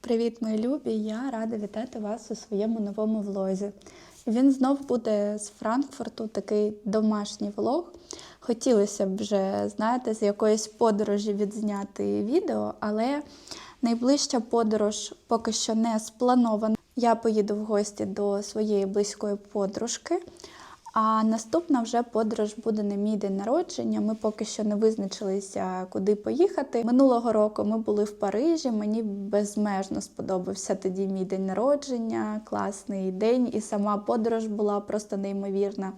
Привіт, мої любі! Я рада вітати вас у своєму новому влозі. Він знов буде з Франкфурту, такий домашній влог. Хотілося б вже, знаєте, з якоїсь подорожі відзняти відео, але найближча подорож поки що не спланована. Я поїду в гості до своєї близької подружки. А наступна вже подорож буде на мій день народження. Ми поки що не визначилися, куди поїхати. Минулого року ми були в Парижі. Мені безмежно сподобався тоді мій день народження, класний день, і сама подорож була просто неймовірна.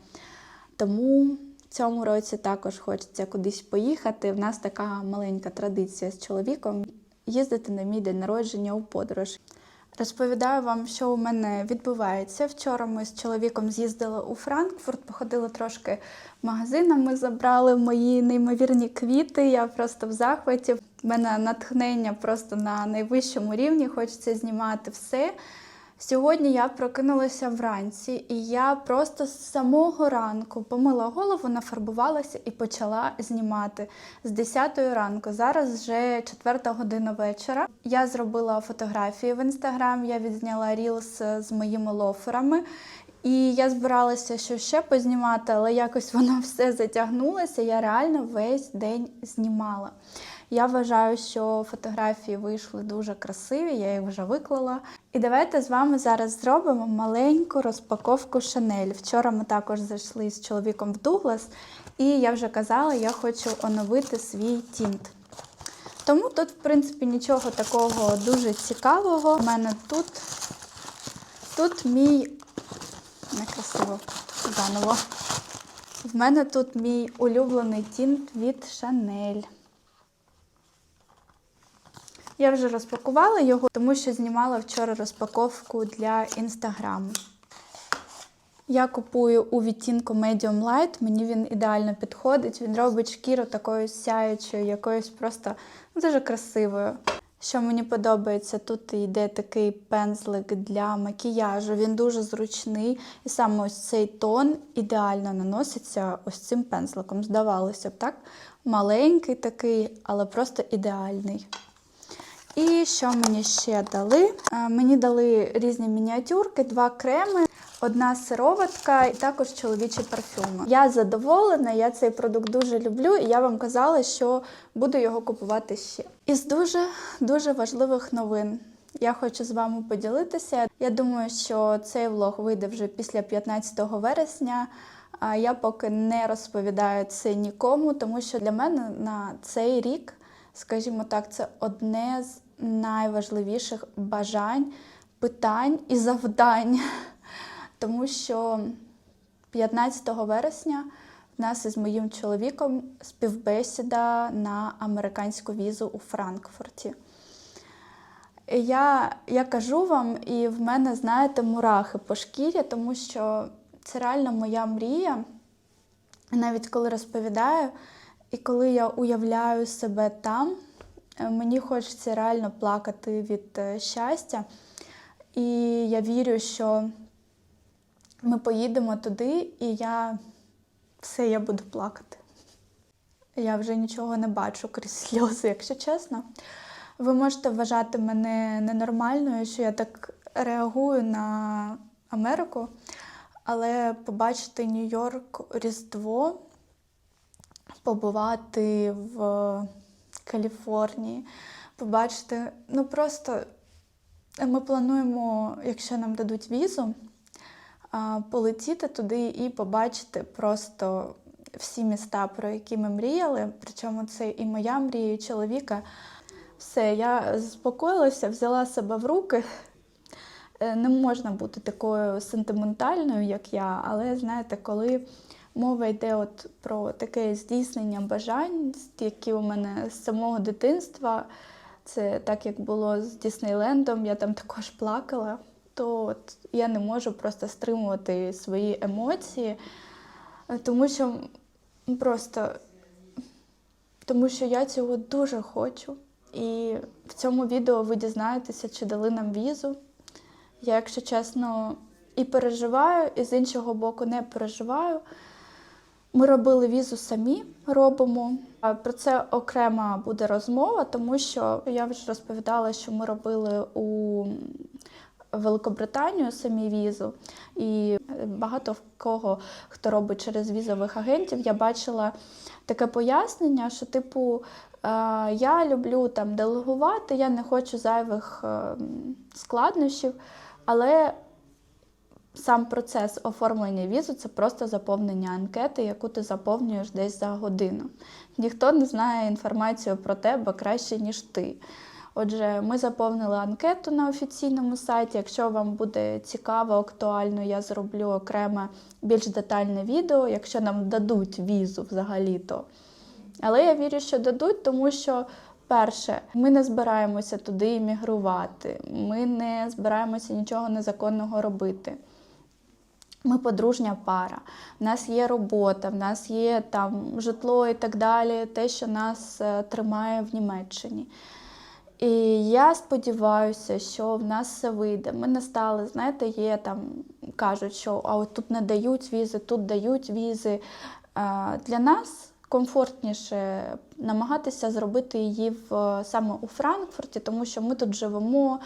Тому в цьому році також хочеться кудись поїхати. В нас така маленька традиція з чоловіком їздити на мій день народження у подорож. Розповідаю вам, що у мене відбувається. Вчора ми з чоловіком з'їздили у Франкфурт, походили трошки магазинами, забрали мої неймовірні квіти. Я просто в захваті. У мене натхнення просто на найвищому рівні. Хочеться знімати все. Сьогодні я прокинулася вранці, і я просто з самого ранку помила голову, нафарбувалася і почала знімати з 10 ранку. Зараз вже 4 година вечора. Я зробила фотографії в інстаграм, я відзняла рілс з моїми лоферами. І я збиралася що ще познімати, але якось воно все затягнулося. Я реально весь день знімала. Я вважаю, що фотографії вийшли дуже красиві, я їх вже виклала. І давайте з вами зараз зробимо маленьку розпаковку Шанель. Вчора ми також зайшли з чоловіком в Дуглас, і я вже казала, я хочу оновити свій тінт. Тому тут, в принципі, нічого такого дуже цікавого. У мене тут, тут мій некрасиво заново. В мене тут мій улюблений тінт від Шанель. Я вже розпакувала його, тому що знімала вчора розпаковку для інстаграму. Я купую у відтінку Medium Light, мені він ідеально підходить. Він робить шкіру такою сяючою, якоюсь просто ну, дуже красивою. Що мені подобається, тут йде такий пензлик для макіяжу, він дуже зручний. І саме ось цей тон ідеально наноситься ось цим пензликом. Здавалося б, так? Маленький такий, але просто ідеальний. І що мені ще дали? Мені дали різні мініатюрки, два креми, одна сироватка і також чоловічі парфюми. Я задоволена, я цей продукт дуже люблю, і я вам казала, що буду його купувати ще. Із дуже дуже важливих новин. Я хочу з вами поділитися. Я думаю, що цей влог вийде вже після 15 вересня. Я поки не розповідаю це нікому, тому що для мене на цей рік, скажімо так, це одне з найважливіших бажань, питань і завдань. Тому що 15 вересня в нас із моїм чоловіком співбесіда на американську візу у Франкфурті. Я, я кажу вам, і в мене, знаєте, мурахи по шкірі, тому що це реально моя мрія. Навіть коли розповідаю, і коли я уявляю себе там, мені хочеться реально плакати від е, щастя. І я вірю, що ми поїдемо туди, і я все я буду плакати. Я вже нічого не бачу крізь сльози, якщо чесно. Ви можете вважати мене ненормальною, що я так реагую на Америку, але побачити Нью-Йорк Різдво, побувати в Каліфорнії, побачити, ну просто ми плануємо, якщо нам дадуть візу, полетіти туди і побачити просто всі міста, про які ми мріяли. Причому це і моя мрія, і чоловіка. Все, я заспокоїлася, взяла себе в руки. Е, Не можна бути такою сентиментальною, як я, але знаєте, коли мова йде от про таке здійснення бажань, які у мене з самого дитинства, це так як було з Діснейлендом, я там також плакала, то от я не можу просто стримувати свої емоції, тому що просто тому що я цього дуже хочу. І в цьому відео ви дізнаєтеся, чи дали нам візу. Я, якщо чесно, і переживаю, і з іншого боку не переживаю. Ми робили візу самі, робимо. Про це окрема буде розмова, тому що я вже розповідала, що ми робили у Великобританію самі візу, і багато в кого хто робить через візових агентів, я бачила таке пояснення, що типу. Я люблю там делегувати, я не хочу зайвих е, складнощів, але сам процес оформлення візу це просто заповнення анкети, яку ти заповнюєш десь за годину. Ніхто не знає інформацію про тебе краще, ніж ти. Отже, ми заповнили анкету на офіційному сайті. Якщо вам буде цікаво, актуально, я зроблю окреме більш детальне відео, якщо нам дадуть візу взагалі-то. Але я вірю, що дадуть, тому що, перше, ми не збираємося туди іммігрувати, ми не збираємося нічого незаконного робити. Ми подружня пара, в нас є робота, в нас є там житло і так далі, те, що нас е, тримає в Німеччині. І я сподіваюся, що в нас все вийде. Ми не стали, знаєте, є там, кажуть, що а от тут не дають візи, тут дають візи. Е, Для нас комфортніше намагатися зробити її в, саме у Франкфурті, тому що ми тут живемо.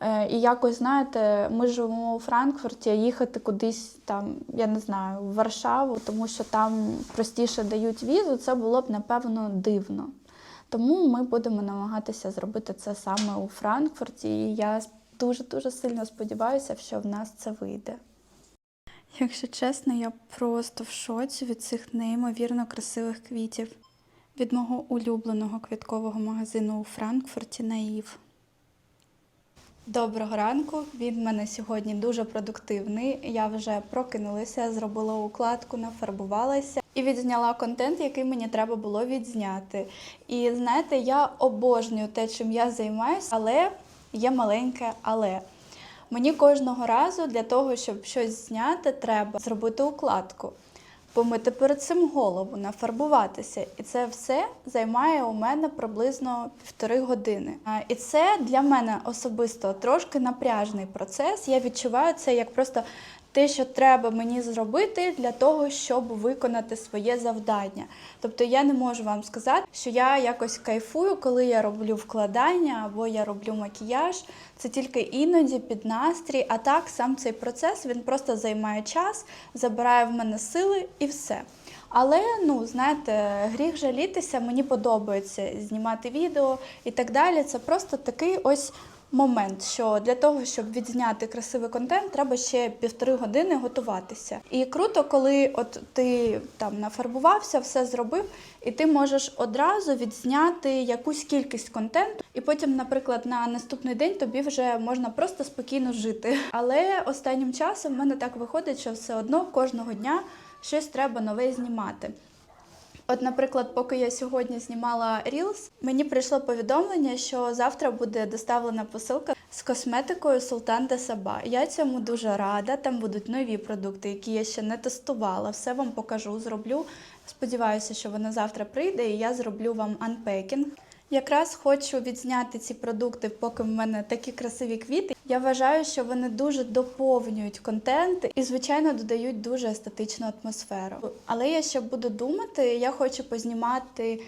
е, І якось, знаєте, ми живемо у Франкфурті, їхати кудись там, я не знаю, в Варшаву, тому що там простіше дають візу, це було б, напевно, дивно. Тому ми будемо намагатися зробити це саме у Франкфурті, і я дуже-дуже сильно сподіваюся, що в нас це вийде. Якщо чесно, я просто в шоці від цих неймовірно красивих квітів. Від мого улюбленого квіткового магазину у Франкфурті Наїв. Доброго ранку. Він мене сьогодні дуже продуктивний. Я вже прокинулася, зробила укладку, нафарбувалася і відзняла контент, який мені треба було відзняти. І знаєте, я обожнюю те, чим я займаюся, але є маленьке але. Мені кожного разу для того, щоб щось зняти, треба зробити укладку, помити перед цим голову, нафарбуватися. І це все займає у мене приблизно півтори години. І це для мене особисто трошки напряжний процес. Я відчуваю це як просто те, що треба мені зробити для того, щоб виконати своє завдання. Тобто я не можу вам сказати, що я якось кайфую, коли я роблю вкладання або я роблю макіяж. Це тільки іноді під настрій. А так сам цей процес він просто займає час, забирає в мене сили і все. Але ну знаєте, гріх жалітися, мені подобається знімати відео і так далі. Це просто такий ось момент, що для того, щоб відзняти красивий контент, треба ще півтори години готуватися. І круто, коли от ти там нафарбувався, все зробив, і ти можеш одразу відзняти якусь кількість контенту, і потім, наприклад, на наступний день тобі вже можна просто спокійно жити. Але останнім часом в мене так виходить, що все одно кожного дня щось треба нове знімати. От, наприклад, поки я сьогодні знімала Reels, мені прийшло повідомлення, що завтра буде доставлена посилка з косметикою Султан де Саба. Я цьому дуже рада. Там будуть нові продукти, які я ще не тестувала. Все вам покажу, зроблю. Сподіваюся, що вона завтра прийде, і я зроблю вам анпекінг. Якраз хочу відзняти ці продукти, поки в мене такі красиві квіти. Я вважаю, що вони дуже доповнюють контент і, звичайно, додають дуже естетичну атмосферу. Але я ще буду думати, я хочу познімати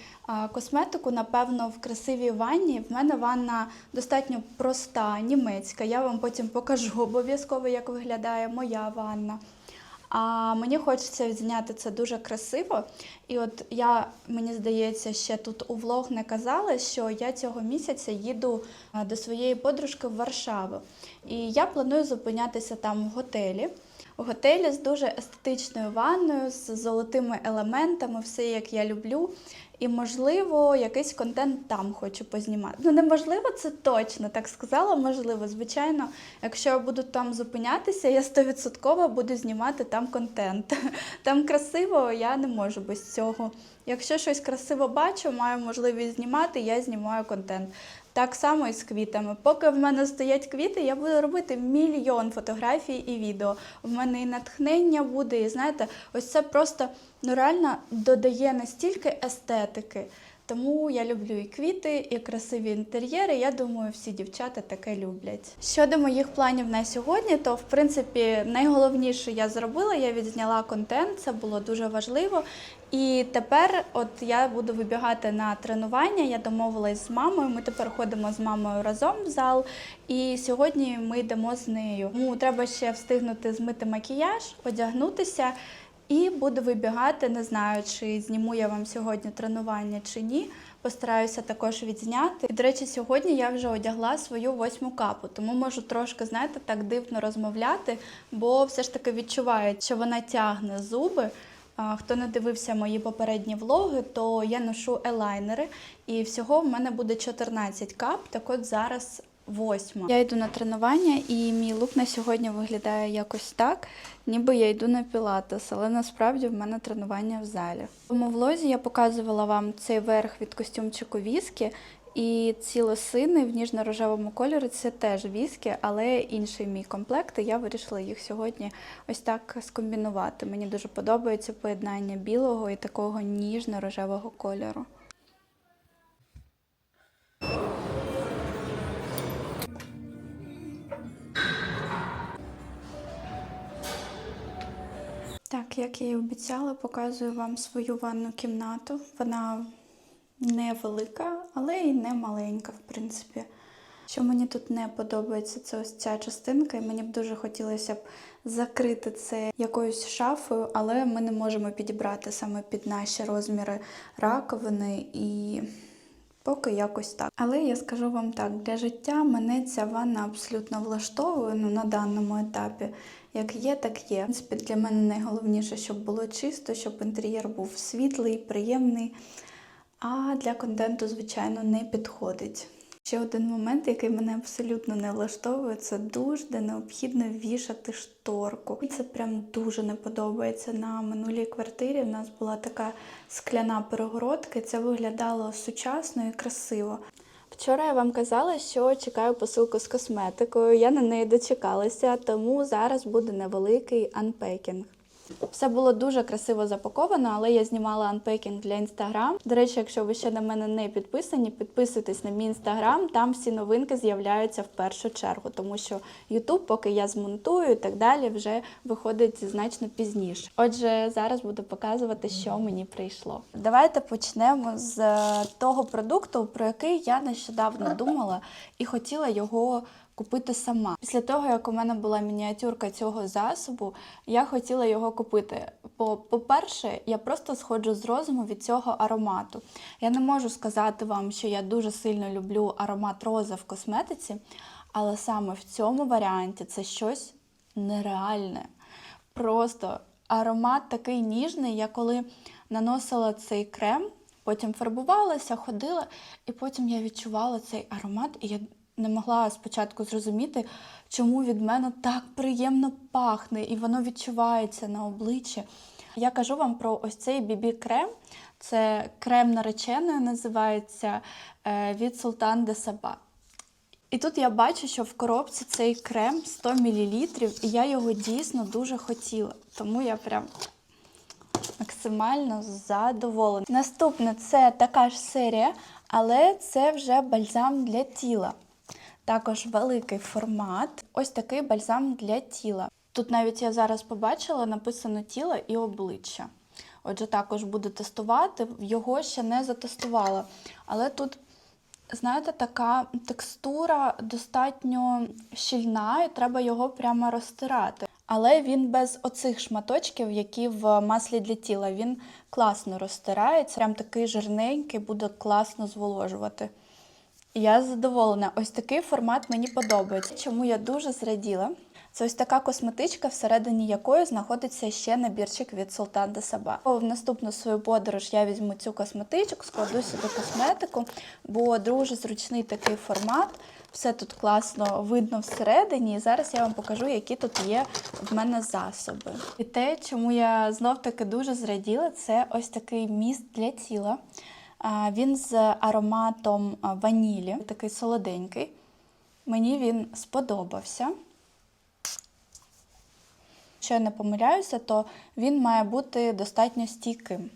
косметику, напевно, в красивій ванні. В мене ванна достатньо проста, німецька. Я вам потім покажу обов'язково, як виглядає моя ванна. А мені хочеться зняти це дуже красиво. І от я, мені здається, ще тут у влог не казала, що я цього місяця їду до своєї подружки в Варшаву. І я планую зупинятися там в готелі. У готелі з дуже естетичною ванною, з золотими елементами, все як я люблю. І, можливо, якийсь контент там хочу познімати. Ну, неможливо, це точно так сказала. Можливо, звичайно, якщо я буду там зупинятися, я стовідсотково буду знімати там контент. Там красиво, я не можу без цього. Якщо щось красиво бачу, маю можливість знімати, я знімаю контент. Так само і з квітами. Поки в мене стоять квіти, я буду робити мільйон фотографій і відео. В мене і натхнення буде, і знаєте, ось це просто ну реально додає настільки естетики. Тому я люблю і квіти, і красиві інтер'єри. Я думаю, всі дівчата таке люблять. Щодо моїх планів на сьогодні, то в принципі найголовніше я зробила. Я відзняла контент, це було дуже важливо. І тепер, от я буду вибігати на тренування. Я домовилась з мамою. Ми тепер ходимо з мамою разом в зал. І сьогодні ми йдемо з нею. Тому треба ще встигнути змити макіяж, одягнутися. І буду вибігати, не знаю, чи зніму я вам сьогодні тренування чи ні. Постараюся також відзняти. І, до речі, сьогодні я вже одягла свою восьму капу, тому можу трошки, знаєте, так дивно розмовляти, бо все ж таки відчуваю, що вона тягне зуби. Хто не дивився мої попередні влоги, то я ношу елайнери, і всього в мене буде 14 кап. Так от зараз восьма. Я йду на тренування, і мій лук на сьогодні виглядає якось так, ніби я йду на пілатес, але насправді в мене тренування в залі. В тому влозі я показувала вам цей верх від костюмчику віскі. І ці лосини в ніжно-рожевому кольорі це теж віскі, але інший мій комплект. І я вирішила їх сьогодні ось так скомбінувати. Мені дуже подобається поєднання білого і такого ніжно-рожевого кольору. Так, як я і обіцяла, показую вам свою ванну кімнату. Вона невелика, але й не маленька, в принципі. Що мені тут не подобається, це ось ця частинка, і мені б дуже хотілося б закрити це якоюсь шафою, але ми не можемо підібрати саме під наші розміри раковини і поки якось так. Але я скажу вам так: для життя мене ця ванна абсолютно влаштовує ну, на даному етапі. Як є, так є. В принципі, для мене найголовніше, щоб було чисто, щоб інтер'єр був світлий, приємний. А для контенту, звичайно, не підходить. Ще один момент, який мене абсолютно не влаштовує, це душ, де необхідно вішати шторку. І це прям дуже не подобається. На минулій квартирі в нас була така скляна перегородка, і це виглядало сучасно і красиво. Вчора я вам казала, що чекаю посилку з косметикою. Я на неї дочекалася, тому зараз буде невеликий анпекінг. Все було дуже красиво запаковано, але я знімала анпекінг для інстаграм. До речі, якщо ви ще на мене не підписані, підписуйтесь на мій інстаграм. Там всі новинки з'являються в першу чергу, тому що Ютуб, поки я змонтую і так далі, вже виходить значно пізніше. Отже, зараз буду показувати, що мені прийшло. Давайте почнемо з е, того продукту, про який я нещодавно думала і хотіла його купити сама. Після того, як у мене була мініатюрка цього засобу, я хотіла його купити. Бо, по-перше, я просто сходжу з розуму від цього аромату. Я не можу сказати вам, що я дуже сильно люблю аромат роза в косметиці, але саме в цьому варіанті це щось нереальне. Просто аромат такий ніжний, я коли наносила цей крем, потім фарбувалася, ходила, і потім я відчувала цей аромат, і я не могла спочатку зрозуміти, чому від мене так приємно пахне, і воно відчувається на обличчі. Я кажу вам про ось цей бібі-крем. Це крем нареченої, називається е, від Sultan de Saba. І тут я бачу, що в коробці цей крем 100 мл, і я його дійсно дуже хотіла. Тому я прям максимально задоволена. Наступне це така ж серія, але це вже бальзам для тіла. Також великий формат. Ось такий бальзам для тіла. Тут навіть я зараз побачила написано тіло і обличчя. Отже, також буду тестувати. Його ще не затестувала. Але тут, знаєте, така текстура достатньо щільна, і треба його прямо розтирати. Але він без оцих шматочків, які в маслі для тіла. Він класно розтирається. Прям такий жирненький, буде класно зволожувати. Я задоволена. Ось такий формат мені подобається. Чому я дуже зраділа? Це ось така косметичка, всередині якої знаходиться ще набірчик від Sultan de Saba. В наступну свою подорож я візьму цю косметичку, складу сюди косметику, бо дуже зручний такий формат. Все тут класно видно всередині. І зараз я вам покажу, які тут є в мене засоби. І те, чому я знов-таки дуже зраділа, це ось такий міст для тіла. Він з ароматом ванілі, такий солоденький. Мені він сподобався. Якщо я не помиляюся, то він має бути достатньо стійким.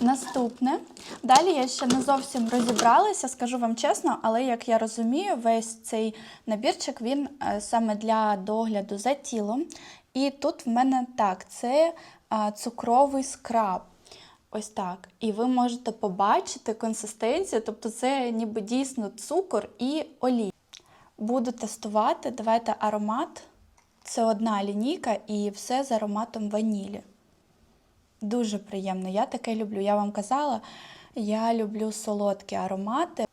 Наступне. Далі я ще не зовсім розібралася, скажу вам чесно, але як я розумію, весь цей набірчик він е, саме для догляду за тілом. І тут в мене так, це е, цукровий скраб. Ось так. І ви можете побачити консистенцію, тобто це ніби дійсно цукор і олій. Буду тестувати. Давайте аромат. Це одна лінійка і все з ароматом ванілі. Дуже приємно. Я таке люблю. Я вам казала, я люблю солодкі аромати.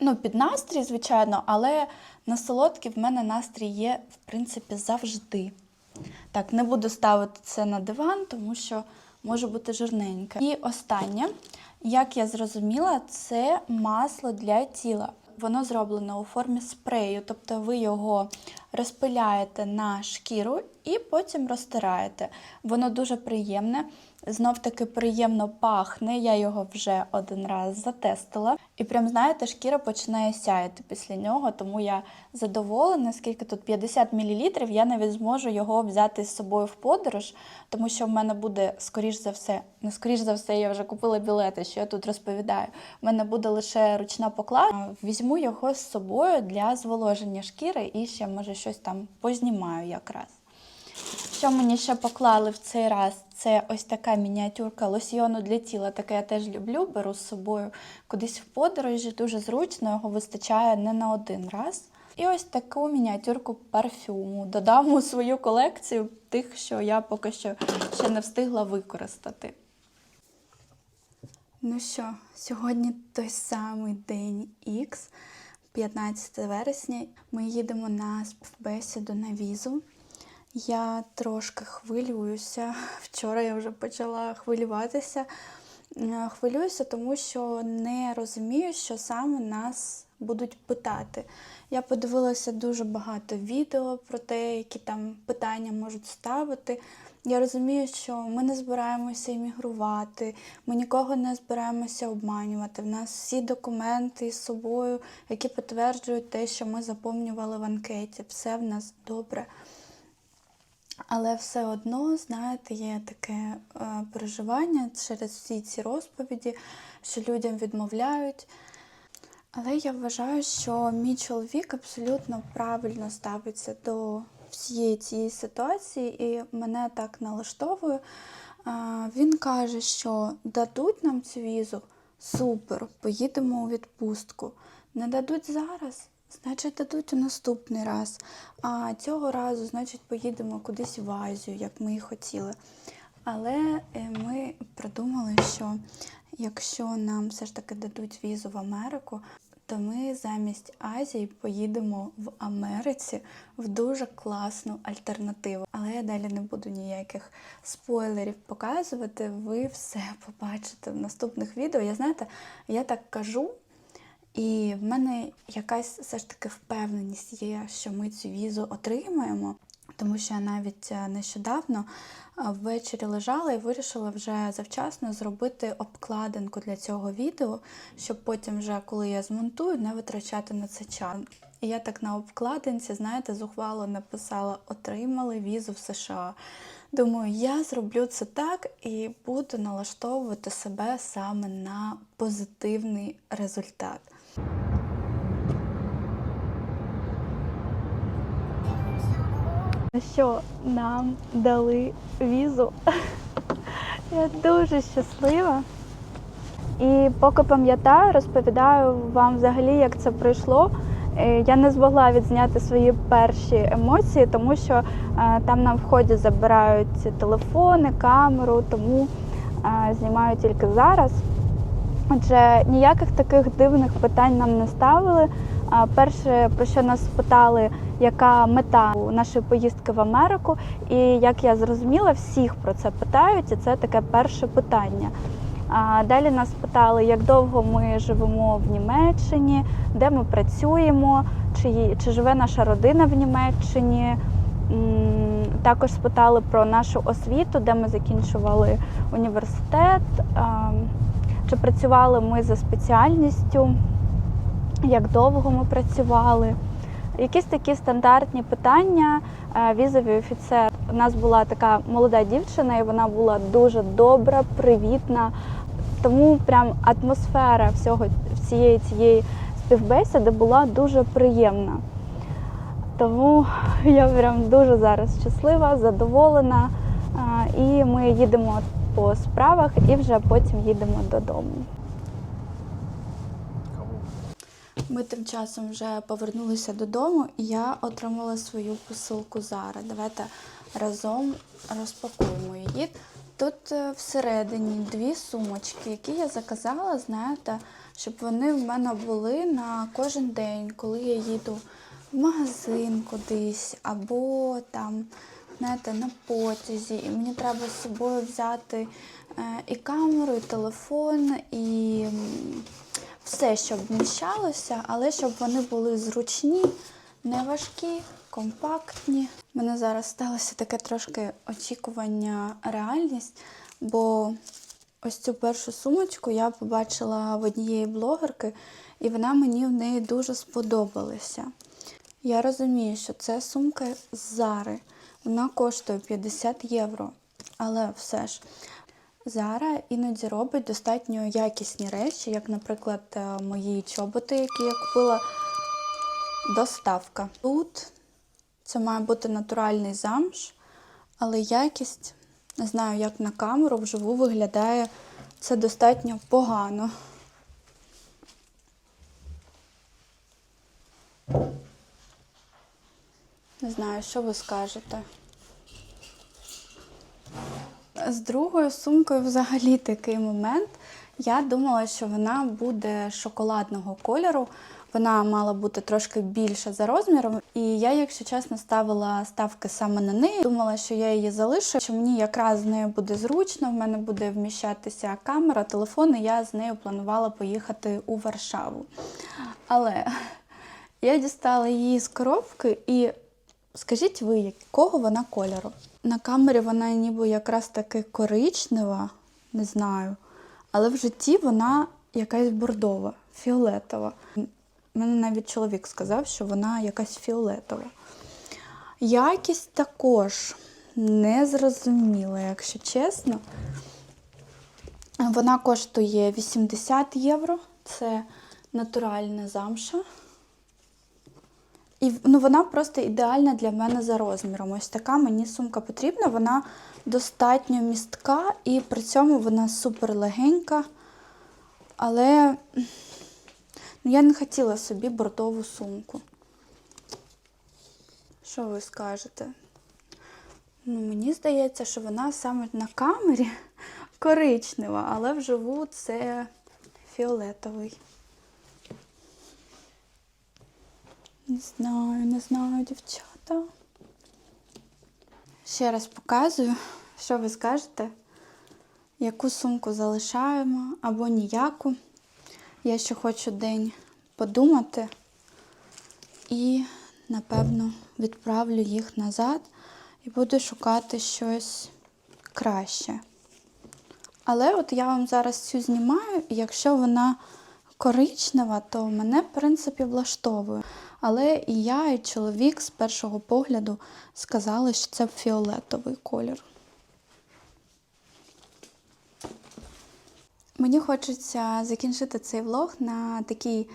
Ну, під настрій, звичайно, але на солодкі в мене настрій є, в принципі, завжди. Так, не буду ставити це на диван, тому що може бути жирненьке. І останнє, як я зрозуміла, це масло для тіла. Воно зроблено у формі спрею, тобто ви його розпиляєте на шкіру і потім розтираєте. Воно дуже приємне, знов таки приємно пахне. Я його вже один раз затестила. І прям знаєте, шкіра починає сяяти після нього, тому я задоволена, скільки тут 50 мл, я навіть зможу його взяти з собою в подорож, тому що в мене буде, скоріш за все, не скоріш за все, я вже купила білети, що я тут розповідаю. В мене буде лише ручна покладка. Візьму його з собою для зволоження шкіри і ще, може, щось там познімаю якраз. Що мені ще поклали в цей раз? Це ось така мініатюрка лосьйону для тіла. Таке я теж люблю, беру з собою кудись в подорожі, дуже зручно, його вистачає не на один раз. І ось таку мініатюрку парфюму. Додам у свою колекцію тих, що я поки що ще не встигла використати. Ну що, сьогодні той самий день X, 15 вересня. Ми їдемо на співбесіду на візу. Я трошки хвилююся. Вчора я вже почала хвилюватися. Е, Хвилююся, тому що не розумію, що саме нас будуть питати. Я подивилася дуже багато відео про те, які там питання можуть ставити. Я розумію, що ми не збираємося іммігрувати, ми нікого не збираємося обманювати. В нас всі документи з собою, які підтверджують те, що ми заповнювали в анкеті. Все в нас добре. Але все одно, знаєте, є таке е, переживання через всі ці розповіді, що людям відмовляють. Але я вважаю, що мій чоловік абсолютно правильно ставиться до всієї цієї ситуації, і мене так налаштовує. А, Він каже, що дадуть нам цю візу, супер, поїдемо у відпустку. Не дадуть зараз, значить дадуть у наступний раз. А цього разу, значить, поїдемо кудись в Азію, як ми і хотіли. Але е, ми придумали, що якщо нам все ж таки дадуть візу в Америку, то ми замість Азії поїдемо в Америці в дуже класну альтернативу. Але я далі не буду ніяких спойлерів показувати. Ви все побачите в наступних відео. Я знаєте, я так кажу, і в мене якась все ж таки впевненість є, що ми цю візу отримаємо. Тому що я навіть е, нещодавно е, ввечері лежала і вирішила вже завчасно зробити обкладинку для цього відео, щоб потім, вже коли я змонтую, не витрачати на це час. І я так на обкладинці, знаєте, зухвало написала Отримали візу в США. Думаю, я зроблю це так і буду налаштовувати себе саме на позитивний результат. Що нам дали візу. Я дуже щаслива. І поки пам'ятаю, розповідаю вам взагалі, як це пройшло. Е, Я не змогла відзняти свої перші емоції, тому що е, там на вході забирають телефони, камеру, тому е, знімаю тільки зараз. Отже, ніяких таких дивних питань нам не ставили. Перше, про що нас питали, яка мета нашої поїздки в Америку, і як я зрозуміла, всіх про це питають, і це таке перше питання. Далі нас питали, як довго ми живемо в Німеччині, де ми працюємо, чи, чи живе наша родина в Німеччині. Також спитали про нашу освіту, де ми закінчували університет, чи працювали ми за спеціальністю, як довго ми працювали. Якісь такі стандартні питання. Е, Візовий офіцер. У нас була така молода дівчина, і вона була дуже добра, привітна. Тому прям атмосфера всього всієї цієї співбесіди була дуже приємна. Тому я прям дуже зараз щаслива, задоволена. І ми їдемо по справах і вже потім їдемо додому. Ми тим часом вже повернулися додому, і я отримала свою посилку зараз. Давайте разом розпакуємо її. Тут е, всередині дві сумочки, які я заказала, знаєте, щоб вони в мене були на кожен день, коли я їду в магазин кудись, або там, знаєте, на потязі. І мені треба з собою взяти е, і камеру, і телефон, і все, щоб вміщалося, але щоб вони були зручні, не важкі, компактні. У мене зараз сталося таке трошки очікування реальність, бо ось цю першу сумочку я побачила в однієї блогерки, і вона мені в неї дуже сподобалася. Я розумію, що це сумка з Зари. Вона коштує 50 євро. Але все ж Зара іноді робить достатньо якісні речі, як, наприклад, е, мої чоботи, які я купила. Доставка. Тут це має бути натуральний замш, але якість, не знаю, як на камеру вживу виглядає це достатньо погано. Не знаю, що ви скажете. З другою сумкою взагалі такий момент. Я думала, що вона буде шоколадного кольору. Вона мала бути трошки більша за розміром. І я, якщо чесно, ставила ставки саме на неї. Думала, що я її залишу, що мені якраз з нею буде зручно, в мене буде вміщатися камера, телефон, і я з нею планувала поїхати у Варшаву. Але я дістала її з коробки і скажіть ви, якого вона кольору? На камері вона ніби якраз таки коричнева, не знаю. Але в житті вона якась бордова, фіолетова. Мене навіть чоловік сказав, що вона якась фіолетова. Якість також незрозуміла, якщо чесно. Вона коштує 80 євро. Це натуральна замша. І ну, вона просто ідеальна для мене за розміром. Ось така мені сумка потрібна. Вона достатньо містка і при цьому вона супер легенька. Але ну, я не хотіла собі бордову сумку. Що ви скажете? Ну, мені здається, що вона саме на камері коричнева, але вживу це фіолетовий. Не знаю, не знаю, дівчата. Ще раз показую, що ви скажете, яку сумку залишаємо або ніяку. Я ще хочу день подумати і, напевно, відправлю їх назад і буду шукати щось краще. Але от я вам зараз цю знімаю, і якщо вона коричнева, то мене, в принципі, влаштовує. Але і я, і чоловік з першого погляду сказали, що це фіолетовий колір. Мені хочеться закінчити цей влог на такій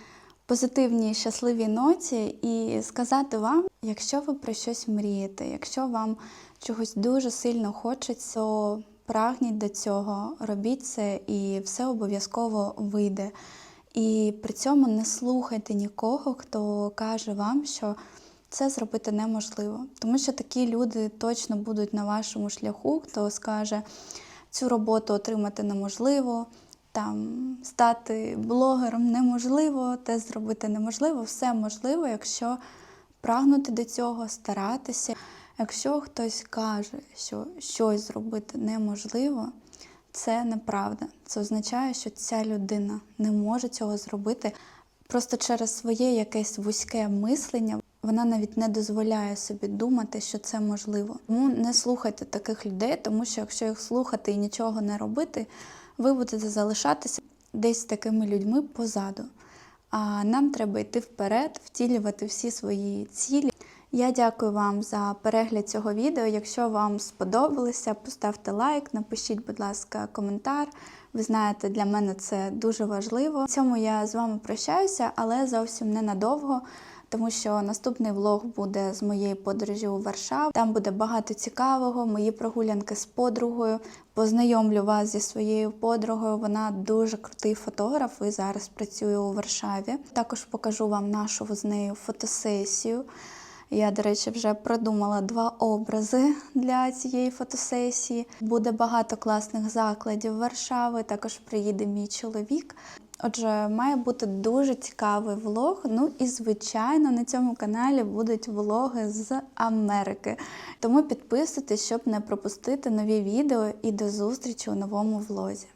позитивній, щасливій ноті і сказати вам, якщо ви про щось мрієте, якщо вам чогось дуже сильно хочеться, то прагніть до цього, робіть це і все обов'язково вийде. І при цьому не слухайте нікого, хто каже вам, що це зробити неможливо. Тому що такі люди точно будуть на вашому шляху, хто скаже, цю роботу отримати неможливо, там стати блогером неможливо, те зробити неможливо, все можливо, якщо прагнути до цього, старатися. Якщо хтось каже, що щось зробити неможливо, це неправда. Це означає, що ця людина не може цього зробити просто через своє якесь вузьке мислення. Вона навіть не дозволяє собі думати, що це можливо. Тому не слухайте таких людей, тому що якщо їх слухати і нічого не робити, ви будете залишатися десь такими людьми позаду. А нам треба йти вперед, втілювати всі свої цілі. Я дякую вам за перегляд цього відео. Якщо вам сподобалося, поставте лайк, напишіть, будь ласка, коментар. Ви знаєте, для мене це дуже важливо. В цьому я з вами прощаюся, але зовсім ненадовго. Тому що наступний влог буде з моєї подорожі у Варшаву. Там буде багато цікавого, мої прогулянки з подругою. Познайомлю вас зі своєю подругою. Вона дуже крутий фотограф і зараз працює у Варшаві. Також покажу вам нашу з нею фотосесію. Я, до речі, вже продумала два образи для цієї фотосесії. Буде багато класних закладів Варшави. Також приїде мій чоловік. Отже, має бути дуже цікавий влог. Ну і звичайно, на цьому каналі будуть влоги з Америки. Тому підписуйтесь, щоб не пропустити нові відео і до зустрічі у новому влозі.